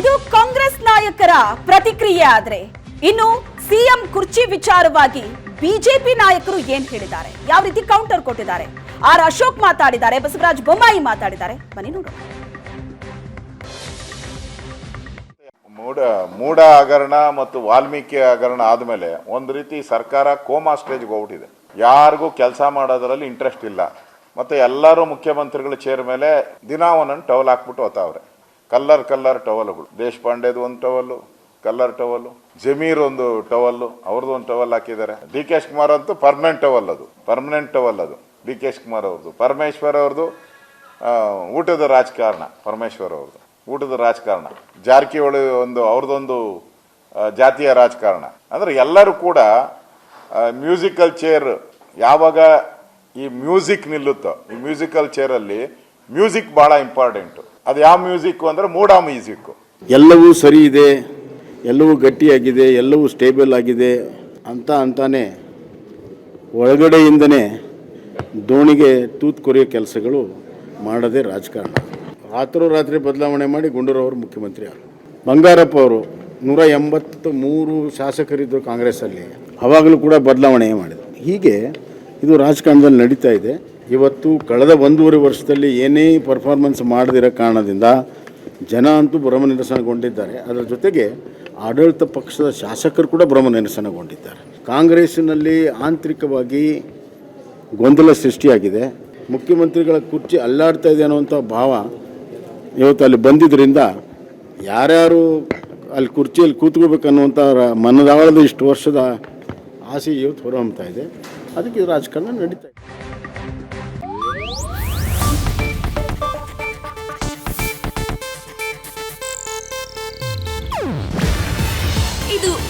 ಇದು ಕಾಂಗ್ರೆಸ್ ನಾಯಕರ ಪ್ರತಿಕ್ರಿಯೆ ಆದ್ರೆ. ಇನ್ನು ಸಿಎಂ ಕುರ್ಚಿ ವಿಚಾರವಾಗಿ ಬಿಜೆಪಿ ನಾಯಕರು ಏನ್ ಹೇಳಿದ್ದಾರೆ? ಯಾವ ರೀತಿ ಕೌಂಟರ್ ಕೊಟ್ಟಿದ್ದಾರೆ? ಆರ್ ಅಶೋಕ್ ಮಾತಾಡಿದ್ದಾರೆ, ಬಸವರಾಜ್ ಬೊಮ್ಮಾಯಿ ಮಾತಾಡಿದ್ದಾರೆ. ಬನ್ನಿ ನೋಡೋಣ. ಮೂಡ ಮೂಡ ಹಗರಣ ಮತ್ತು ವಾಲ್ಮೀಕಿ ಹಗರಣ ಆದಮೇಲೆ ಒಂದು ರೀತಿ ಸರ್ಕಾರ ಕೋಮಾ ಸ್ಟೇಜ್ಗೆ ಹೋಗ್ಬಿಟ್ಟಿದೆ. ಯಾರಿಗೂ ಕೆಲಸ ಮಾಡೋದ್ರಲ್ಲಿ ಇಂಟ್ರೆಸ್ಟ್ ಇಲ್ಲ. ಮತ್ತೆ ಎಲ್ಲರೂ ಮುಖ್ಯಮಂತ್ರಿಗಳ ಚೇರ್ ಮೇಲೆ ದಿನ ಒಂದೊಂದು ಟವಲ್ ಹಾಕ್ಬಿಟ್ಟು ಹೋತಾವ್ರೆ ಕಲ್ಲರ್ ಕಲ್ಲರ್ ಟವಲ್ಗಳು. ದೇಶಪಾಂಡೆದು ಒಂದು ಟವಲ್ಲು ಕಲ್ಲರ್ ಟವಲ್ಲು ಜಮೀರ್ ಒಂದು ಟವಲ್ಲು ಅವ್ರದ್ದು ಒಂದು ಟವಲ್ ಹಾಕಿದ್ದಾರೆ. ಡಿ ಕೆ ಕುಮಾರ್ ಅಂತೂ ಪರ್ಮನೆಂಟ್ ಟವಲ್ ಅದು, ಪರ್ಮನೆಂಟ್ ಟವಲ್ ಅದು, ಡಿ ಕೆ ಕುಮಾರ್ ಅವ್ರದ್ದು ಪರಮೇಶ್ವರ್ ಅವ್ರದ್ದು ಊಟದ ರಾಜಕಾರಣ, ಪರಮೇಶ್ವರ್ ಅವ್ರದ್ದು ಊಟದ ರಾಜಕಾರಣ. ಜಾರಕಿಹೊಳಿ ಒಂದು ಅವ್ರದ್ದೊಂದು ಜಾತಿಯ ರಾಜಕಾರಣ. ಅಂದ್ರೆ ಎಲ್ಲರೂ ಕೂಡ ಮ್ಯೂಸಿಕಲ್ ಚೇರ್ ಯಾವಾಗ ಈ ಮ್ಯೂಸಿಕ್ ನಿಲ್ಲುತ್ತೋ, ಈ ಮ್ಯೂಸಿಕಲ್ ಚೇರಲ್ಲಿ ಮ್ಯೂಸಿಕ್ ಬಹಳ ಇಂಪಾರ್ಟೆಂಟು ಅದು ಯಾವ ಮ್ಯೂಸಿಕ್ ಅಂದ್ರೆ ಮೂಡಾ ಮ್ಯೂಸಿಕ್ ಎಲ್ಲವೂ ಸರಿ ಇದೆ, ಎಲ್ಲವೂ ಗಟ್ಟಿಯಾಗಿದೆ, ಎಲ್ಲವೂ ಸ್ಟೇಬಲ್ ಆಗಿದೆ ಅಂತ ಅಂತಾನೆ ಒಳಗಡೆಯಿಂದನೇ ದೋಣಿಗೆ ತೂತು ಕೊರಿಯೋ ಕೆಲಸಗಳು ಮಾಡದೆ ರಾಜಕಾರಣ. ರಾತ್ರೋರಾತ್ರಿ ಬದಲಾವಣೆ ಮಾಡಿ ಗುಂಡೂರು ಅವರು ಮುಖ್ಯಮಂತ್ರಿ ಅವರು ಬಂಗಾರಪ್ಪ ಅವರು ನೂರ ಎಂಬತ್ತು ಮೂರು ಶಾಸಕರಿದ್ದರು ಕಾಂಗ್ರೆಸ್ಸಲ್ಲಿ. ಅವಾಗಲೂ ಕೂಡ ಬದಲಾವಣೆ ಮಾಡಿದರು. ಹೀಗೆ ಇದು ರಾಜಕಾರಣದಲ್ಲಿ ನಡೀತಾ ಇದೆ. ಇವತ್ತು ಕಳೆದ ಒಂದೂವರೆ ವರ್ಷದಲ್ಲಿ ಏನೇ ಪರ್ಫಾರ್ಮೆನ್ಸ್ ಮಾಡದಿರೋ ಕಾರಣದಿಂದ ಜನ ಅಂತೂ ಭ್ರಮ ನಿರಸನಗೊಂಡಿದ್ದಾರೆ ಅದರ ಜೊತೆಗೆ ಆಡಳಿತ ಪಕ್ಷದ ಶಾಸಕರು ಕೂಡ ಭ್ರಮ ನಿರಸನಗೊಂಡಿದ್ದಾರೆ ಕಾಂಗ್ರೆಸ್ಸಿನಲ್ಲಿ ಆಂತರಿಕವಾಗಿ ಗೊಂದಲ ಸೃಷ್ಟಿಯಾಗಿದೆ. ಮುಖ್ಯಮಂತ್ರಿಗಳ ಕುರ್ಚಿ ಅಲ್ಲಾಡ್ತಾ ಇದೆ ಅನ್ನುವಂಥ ಭಾವ ಇವತ್ತು ಅಲ್ಲಿ ಬಂದಿದ್ದರಿಂದ ಯಾರ್ಯಾರು ಅಲ್ಲಿ ಕುರ್ಚಿಯಲ್ಲಿ ಕೂತ್ಕೋಬೇಕನ್ನುವಂಥ ಮನದಾಳದ ಇಷ್ಟು ವರ್ಷದ ಆಸೆ ಇವತ್ತು ಹೊರಹೊಮ್ತಾ ಇದೆ. ಅದಕ್ಕೆ ರಾಜಕಾರಣ ನಡೀತಾ ಇದೆ.